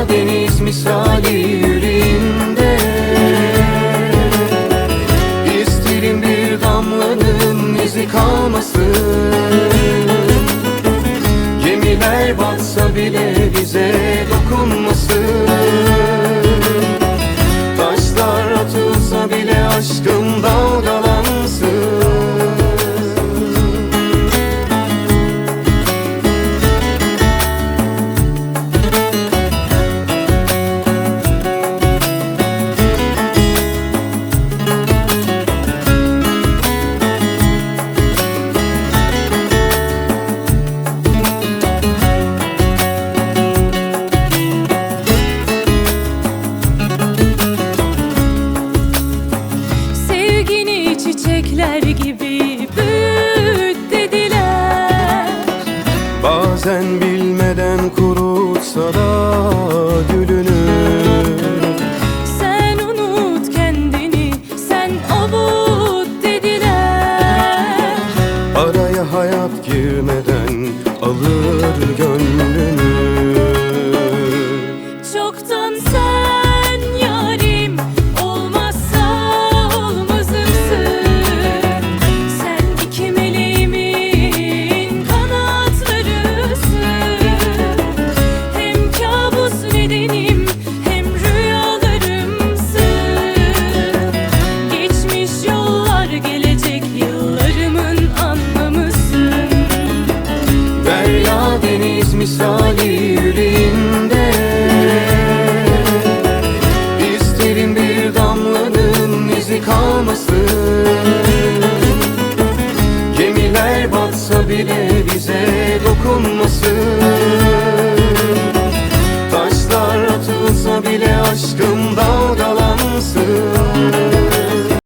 Karadeniz misali. girmeden alır gönlümü Çoktan sen deniz misali yüreğimde. İsterim bir damlanın izi kalmasın. Gemiler batsa bile bize dokunmasın.